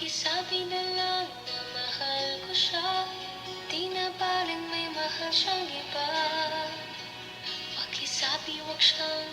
Pakisabi na lang na mahal ko siya. Di na baling may mahal siyang iba? Pakisabi wag siyang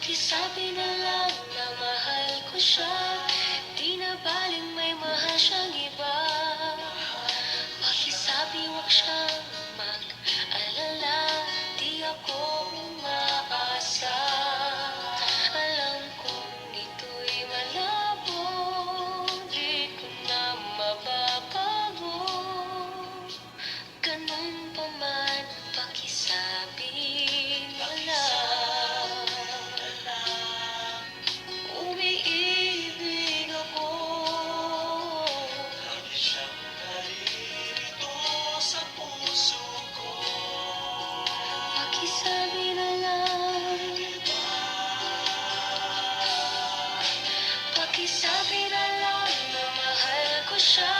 Pakisabi na lang na mahal ko siya. shine.